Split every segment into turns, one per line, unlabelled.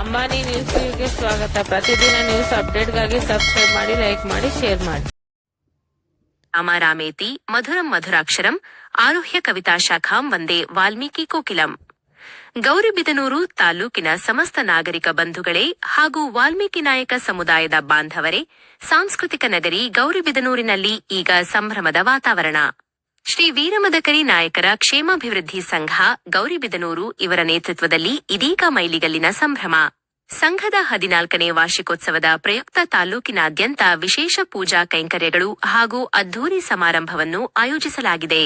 ಅಂಬಾನಿ ನ್ಯೂಸ್ಗೆ ಸ್ವಾಗತ. ಪ್ರತಿದಿನ ನ್ಯೂಸ್ ಅಪ್ಡೇಟ್ಗಾಗಿ ಸಬ್ಸ್ಕ್ರೈಬ್ ಮಾಡಿ, ಲೈಕ್ ಮಾಡಿ, ಶೇರ್ ಮಾಡಿ.
ರಾಮಾರಾಮೇತಿ, ಮಧುರಂ ಮಧುರಾಕ್ಷರಂ, ಆರೋಹ್ಯ ಕವಿತಾ ಶಾಖಾಂ, ವಂದೇ ವಾಲ್ಮೀಕಿ ಕೋಕಿಲಂ. ಗೌರಿಬಿದನೂರು ತಾಲೂಕಿನ ಸಮಸ್ತ ನಾಗರಿಕ ಬಂಧುಗಳೇ ಹಾಗೂ ವಾಲ್ಮೀಕಿ ನಾಯಕ ಸಮುದಾಯದ ಬಾಂಧವರೇ, ಸಾಂಸ್ಕೃತಿಕ ನಗರಿ ಗೌರಿಬಿದನೂರಿನಲ್ಲಿ ಈಗ ಸಂಭ್ರಮದ ವಾತಾವರಣ. ಶ್ರೀ ವೀರಮದಕರಿ ನಾಯಕರ ಕ್ಷೇಮಾಭಿವೃದ್ಧಿ ಸಂಘ ಗೌರಿಬಿದನೂರು ಇವರ ನೇತೃತ್ವದಲ್ಲಿ ಇದೀಗ ಮೈಲಿಗಲ್ಲಿನ ಸಂಭ್ರಮ. ಸಂಘದ ಹದಿನಾಲ್ಕನೇ ವಾರ್ಷಿಕೋತ್ಸವದ ಪ್ರಯುಕ್ತ ತಾಲೂಕಿನಾದ್ಯಂತ ವಿಶೇಷ ಪೂಜಾ ಕೈಂಕರ್ಯಗಳು ಹಾಗೂ ಅದ್ದೂರಿ ಸಮಾರಂಭವನ್ನು ಆಯೋಜಿಸಲಾಗಿದೆ.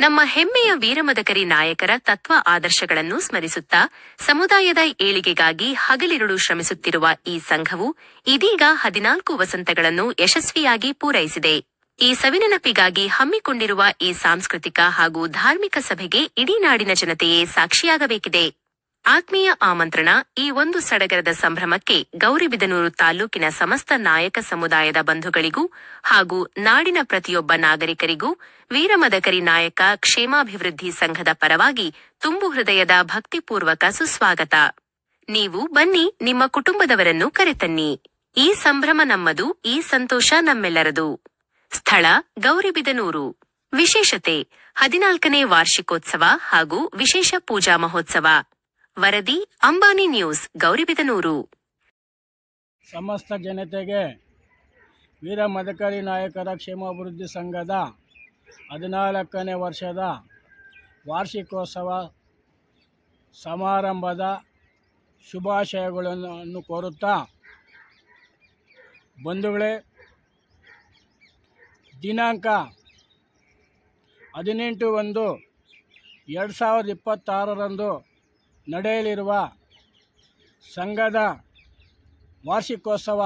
ನಮ್ಮ ಹೆಮ್ಮೆಯ ವೀರಮದಕರಿ ನಾಯಕರ ತತ್ವ ಆದರ್ಶಗಳನ್ನು ಸ್ಮರಿಸುತ್ತಾ, ಸಮುದಾಯದ ಏಳಿಗೆಗಾಗಿ ಹಗಲಿರುಳು ಶ್ರಮಿಸುತ್ತಿರುವ ಈ ಸಂಘವು ಇದೀಗ ಹದಿನಾಲ್ಕು ವಸಂತಗಳನ್ನು ಯಶಸ್ವಿಯಾಗಿ ಪೂರೈಸಿದೆ. ಈ ಸವಿನೆನಪಿಗಾಗಿ ಹಮ್ಮಿಕೊಂಡಿರುವ ಈ ಸಾಂಸ್ಕೃತಿಕ ಹಾಗೂ ಧಾರ್ಮಿಕ ಸಭೆಗೆ ಇಡೀ ನಾಡಿನ ಜನತೆಯೇ ಸಾಕ್ಷಿಯಾಗಬೇಕಿದೆ. ಆತ್ಮೀಯ ಆಮಂತ್ರಣ, ಈ ಒಂದು ಸಡಗರದ ಸಂಭ್ರಮಕ್ಕೆ ಗೌರಿಬಿದನೂರು ತಾಲೂಕಿನ ಸಮಸ್ತ ನಾಯಕ ಸಮುದಾಯದ ಬಂಧುಗಳಿಗೂ ಹಾಗೂ ನಾಡಿನ ಪ್ರತಿಯೊಬ್ಬ ನಾಗರಿಕರಿಗೂ, ವೀರಮದಕರಿ ನಾಯಕ ಕ್ಷೇಮಾಭಿವೃದ್ಧಿ ಸಂಘದ ಪರವಾಗಿ ತುಂಬು ಹೃದಯದ ಭಕ್ತಿಪೂರ್ವಕ ಸುಸ್ವಾಗತ. ನೀವು ಬನ್ನಿ, ನಿಮ್ಮ ಕುಟುಂಬದವರನ್ನು ಕರೆತನ್ನಿ. ಈ ಸಂಭ್ರಮ ನಮ್ಮದು, ಈ ಸಂತೋಷ ನಮ್ಮೆಲ್ಲರದು. ಸ್ಥಳ ಗೌರಿಬಿದನೂರು. ವಿಶೇಷತೆ, ಹದಿನಾಲ್ಕನೇ ವಾರ್ಷಿಕೋತ್ಸವ ಹಾಗೂ ವಿಶೇಷ ಪೂಜಾ ಮಹೋತ್ಸವ. ವರದಿ, ಅಂಬಾನಿ ನ್ಯೂಸ್, ಗೌರಿಬಿದನೂರು.
ಸಮಸ್ತ ಜನತೆಗೆ ವೀರ ಮದಕರಿ ನಾಯಕರ ಕ್ಷೇಮಾಭಿವೃದ್ಧಿ ಸಂಘದ ಹದಿನಾಲ್ಕನೇ ವರ್ಷದ ವಾರ್ಷಿಕೋತ್ಸವ ಸಮಾರಂಭದ ಶುಭಾಶಯಗಳನ್ನು ಕೋರುತ್ತಾ ಬಂಧುಗಳೇ ದಿನಾಂಕ ಹದಿನೆಂಟು ಒಂದು ಎರಡು ಸಾವಿರದ ಇಪ್ಪತ್ತಾರರಂದು ನಡೆಯಲಿರುವ ಸಂಘದ ವಾರ್ಷಿಕೋತ್ಸವ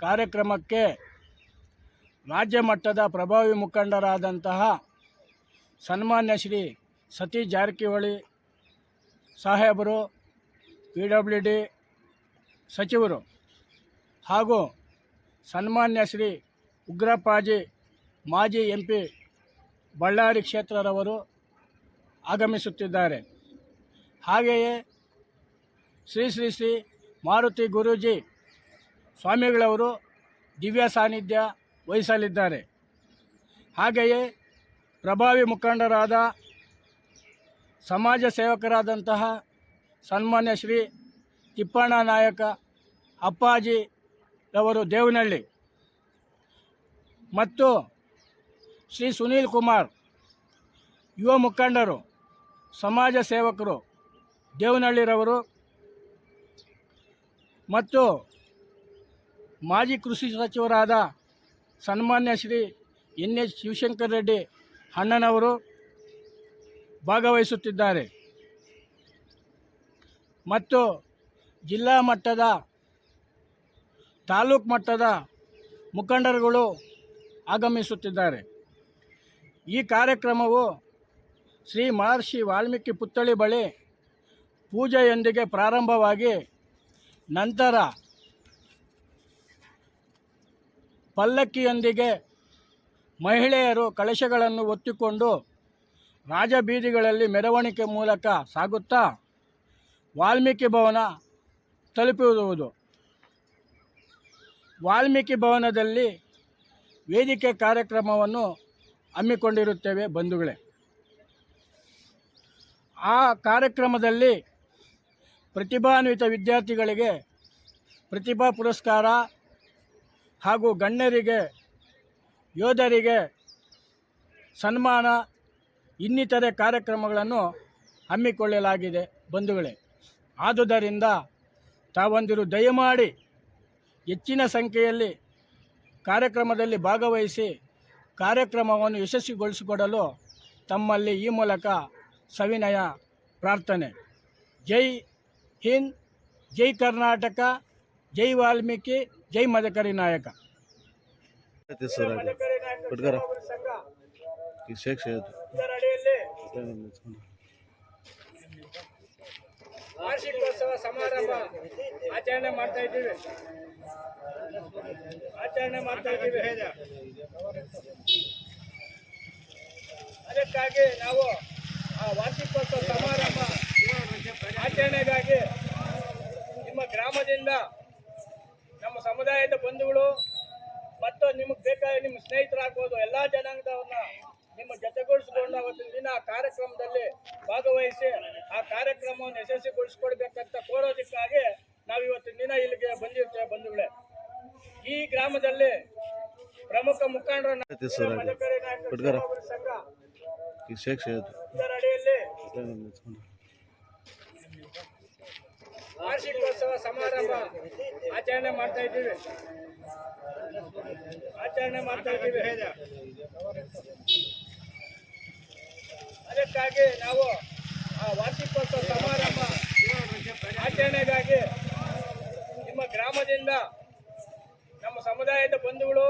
ಕಾರ್ಯಕ್ರಮಕ್ಕೆ ರಾಜ್ಯ ಮಟ್ಟದ ಪ್ರಭಾವಿ ಮುಖಂಡರಾದಂತಹ ಸನ್ಮಾನ್ಯ ಶ್ರೀ ಸತೀಶ್ ಜಾರಕಿಹೊಳಿ ಸಾಹೇಬರು, ಪಿ ಡಬ್ಲ್ಯೂ ಡಿ ಸಚಿವರು ಹಾಗೂ ಸನ್ಮಾನ್ಯ ಶ್ರೀ ಉಗ್ರಪ್ಪಾಜಿ ಮಾಜಿ ಎಂ ಪಿ ಬಳ್ಳಾರಿ ಕ್ಷೇತ್ರದವರು ಆಗಮಿಸುತ್ತಿದ್ದಾರೆ. ಹಾಗೆಯೇ ಶ್ರೀ ಶ್ರೀ ಶ್ರೀ ಮಾರುತಿ ಗುರೂಜಿ ಸ್ವಾಮಿಗಳವರು ದಿವ್ಯ ಸಾನ್ನಿಧ್ಯ ವಹಿಸಲಿದ್ದಾರೆ. ಹಾಗೆಯೇ ಪ್ರಭಾವಿ ಮುಖಂಡರಾದ ಸಮಾಜ ಸೇವಕರಾದಂತಹ ಸನ್ಮಾನ್ಯ ಶ್ರೀ ತಿಪ್ಪಣ್ಣ ನಾಯಕ, ಅಪ್ಪಾಜಿ ಅವರು ದೇವನಹಳ್ಳಿ. ಮತ್ತು ಶ್ರೀ ಸುನೀಲ್ ಕುಮಾರ್, ಯುವ ಮುಖಂಡರು, ಸಮಾಜ ಸೇವಕರು, ದೇವನಹಳ್ಳಿರವರು ಮತ್ತು ಮಾಜಿ ಕೃಷಿ ಸಚಿವರಾದ ಸನ್ಮಾನ್ಯ ಶ್ರೀ ಎನ್ ಎಚ್ ಶಿವಶಂಕರ್ ರೆಡ್ಡಿ ಅಣ್ಣನವರು ಭಾಗವಹಿಸುತ್ತಿದ್ದಾರೆ. ಮತ್ತು ಜಿಲ್ಲಾ ಮಟ್ಟದ, ತಾಲೂಕು ಮಟ್ಟದ ಮುಖಂಡರುಗಳು ಆಗಮಿಸುತ್ತಿದ್ದಾರೆ. ಈ ಕಾರ್ಯಕ್ರಮವು ಶ್ರೀ ಮಹರ್ಷಿ ವಾಲ್ಮೀಕಿ ಪುತ್ಥಳಿ ಬಳಿ ಪೂಜೆಯೊಂದಿಗೆ ಪ್ರಾರಂಭವಾಗಿ ನಂತರ ಪಲ್ಲಕ್ಕಿಯೊಂದಿಗೆ ಮಹಿಳೆಯರು ಕಳಶಗಳನ್ನು ಒತ್ತಿಕೊಂಡು ರಾಜಬೀದಿಗಳಲ್ಲಿ ಮೆರವಣಿಗೆ ಮೂಲಕ ಸಾಗುತ್ತಾ ವಾಲ್ಮೀಕಿ ಭವನ ತಲುಪಿರುವುದು. ವಾಲ್ಮೀಕಿ ಭವನದಲ್ಲಿ ವೇದಿಕೆ ಕಾರ್ಯಕ್ರಮವನ್ನು ಹಮ್ಮಿಕೊಂಡಿರುತ್ತೇವೆ ಬಂಧುಗಳೇ. ಆ ಕಾರ್ಯಕ್ರಮದಲ್ಲಿ ಪ್ರತಿಭಾನ್ವಿತ ವಿದ್ಯಾರ್ಥಿಗಳಿಗೆ ಪ್ರತಿಭಾ ಪುರಸ್ಕಾರ ಹಾಗೂ ಗಣ್ಯರಿಗೆ, ಯೋಧರಿಗೆ ಸನ್ಮಾನ, ಇನ್ನಿತರೆ ಕಾರ್ಯಕ್ರಮಗಳನ್ನು ಹಮ್ಮಿಕೊಳ್ಳಲಾಗಿದೆ ಬಂಧುಗಳೇ. ಆದುದರಿಂದ ತಾವೊಂದಿರು ದಯಮಾಡಿ ಹೆಚ್ಚಿನ ಸಂಖ್ಯೆಯಲ್ಲಿ ಕಾರ್ಯಕ್ರಮದಲ್ಲಿ ಭಾಗವಹಿಸಿ ಕಾರ್ಯಕ್ರಮವನ್ನು ಯಶಸ್ವಿಗೊಳಿಸಿಕೊಡಲು ತಮ್ಮಲ್ಲಿ ಈ ಮೂಲಕ ಸವಿನಯ ಪ್ರಾರ್ಥನೆ. ಜೈ ಹಿಂದ್ ಜೈ ಕರ್ನಾಟಕ ಜೈ ವಾಲ್ಮೀಕಿ ಜೈ ಮದಕರಿ ನಾಯಕ. ಸಮಾರಂಭ ಆಚರಣೆ ಮಾಡ್ತಾ ಆಚರಣೆ ಮಾಡ್ತಾ ಇದ್ದೀವಿ. ಅದಕ್ಕಾಗಿ ನಾವು ಆ ವಾರ್ಷಿಕೋತ್ಸವ ಸಮಾರಂಭ ಆಚರಣೆಗಾಗಿ ನಿಮ್ಮ ಗ್ರಾಮದಿಂದ ನಮ್ಮ ಸಮುದಾಯದ ಬಂಧುಗಳು ಮತ್ತು ನಿಮಗೆ ಬೇಕಾದ ನಿಮ್ಮ ಸ್ನೇಹಿತರಾಗ್ಬೋದು, ಎಲ್ಲ ಜನಾಂಗದವ್ರನ್ನ ನಿಮ್ಮ ಜೊತೆಗೂಡಿಸಿಕೊಂಡು ಅವತ್ತಿನ ದಿನ ಆ ಕಾರ್ಯಕ್ರಮದಲ್ಲಿ ಭಾಗವಹಿಸಿ ಆ ಕಾರ್ಯಕ್ರಮವನ್ನು ಯಶಸ್ವಿಗೊಳಿಸ್ಕೊಡ್ಬೇಕಂತ ಕೋರೋದಕ್ಕಾಗಿ ನಾವು ಇವತ್ತಿನ ದಿನ ಇಲ್ಲಿಗೆ ಬಂದಿರ್ತೇವೆ ಬಂಧುಗಳೇ. ಈ ಗ್ರಾಮದಲ್ಲಿ ಪ್ರಮುಖ ಮುಖಂಡರ ವಾರ್ಷಿಕೋತ್ಸವ ಸಮಾರಂಭ ಆಚರಣೆ ಮಾಡ್ತಾ ಇದ್ದೀವಿ. ಆಚರಣೆ ಮಾಡ್ತಾ ಇದ್ದೀವಿ. ಅದಕ್ಕಾಗಿ ನಾವು ಆ ವಾರ್ಷಿಕೋತ್ಸವ ಸಮಾರಂಭ ಆಚರಣೆಗಾಗಿ ನಿಮ್ಮ ಗ್ರಾಮದಿಂದ ನಮ್ಮ ಸಮುದಾಯದ ಬಂಧುಗಳು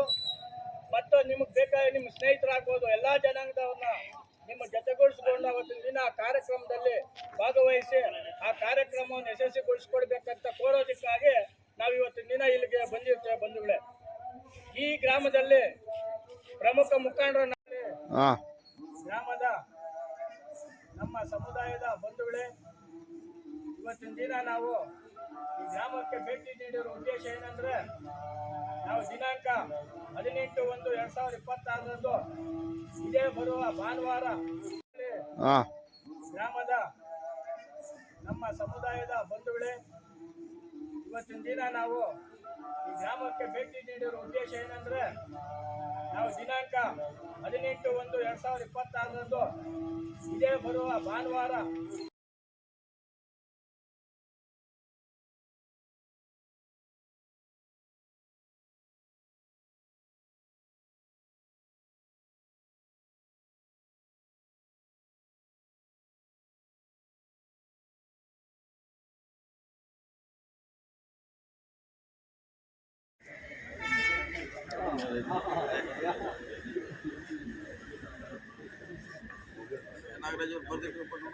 ಮತ್ತು ನಿಮಗೆ ಬೇಕಾದ ನಿಮ್ಮ ಸ್ನೇಹಿತರಾಗ್ಬೋದು ಎಲ್ಲ ಜನಾಂಗದವ್ರನ್ನ ನಿಮ್ಮ ಜೊತೆಗೂಡಿಸಿಕೊಂಡು ಅವತ್ತಿನ ದಿನ ಆ ಕಾರ್ಯಕ್ರಮದಲ್ಲಿ ಭಾಗವಹಿಸಿ ಆ ಕಾರ್ಯಕ್ರಮವನ್ನು ಯಶಸ್ವಿಗೊಳಿಸ್ಕೊಡ್ಬೇಕಂತ ಕೋರೋದಕ್ಕಾಗಿ ನಾವು ಇವತ್ತಿನ ದಿನ ಇಲ್ಲಿಗೆ ಬಂದಿರ್ತೇವೆ ಬಂಧುಗಳೇ. ಈ ಗ್ರಾಮದಲ್ಲಿ ಪ್ರಮುಖ ಮುಖಂಡರ
ಹಾಂ
ಗ್ರಾಮದ ನಮ್ಮ ಸಮುದಾಯದ ಬಂಧುಗಳೇ ಇವತ್ತಿನ ದಿನ ನಾವು ಈ ಗ್ರಾಮಕ್ಕೆ ಭೇಟಿ ನೀಡಿರೋ ಉದ್ದೇಶ ಏನಂದ್ರೆ ನಾವು ದಿನಾಂಕ ಹದಿನೆಂಟು ಒಂದು ಎರಡ್ ಸಾವಿರದ ಇಪ್ಪತ್ತಾರರಂದು ಇದೇ ಬರುವ ಭಾನುವಾರ ಗ್ರಾಮದ ನಮ್ಮ ಸಮುದಾಯದ ಬಂಧುಗಳೇ ಇವತ್ತಿನ ದಿನ ನಾವು ಈ ಗ್ರಾಮಕ್ಕೆ ಭೇಟಿ ನೀಡಿರೋ ಉದ್ದೇಶ ಏನಂದ್ರೆ ನಾವು ದಿನಾಂಕ ಹದಿನೆಂಟು ಎರಡ್ ಸಾವಿರದ ಇಪ್ಪತ್ತಾರರಂದು ಇದೇ ಬರುವ ಭಾನುವಾರ Yeah. नागराज वर्धेकर पडून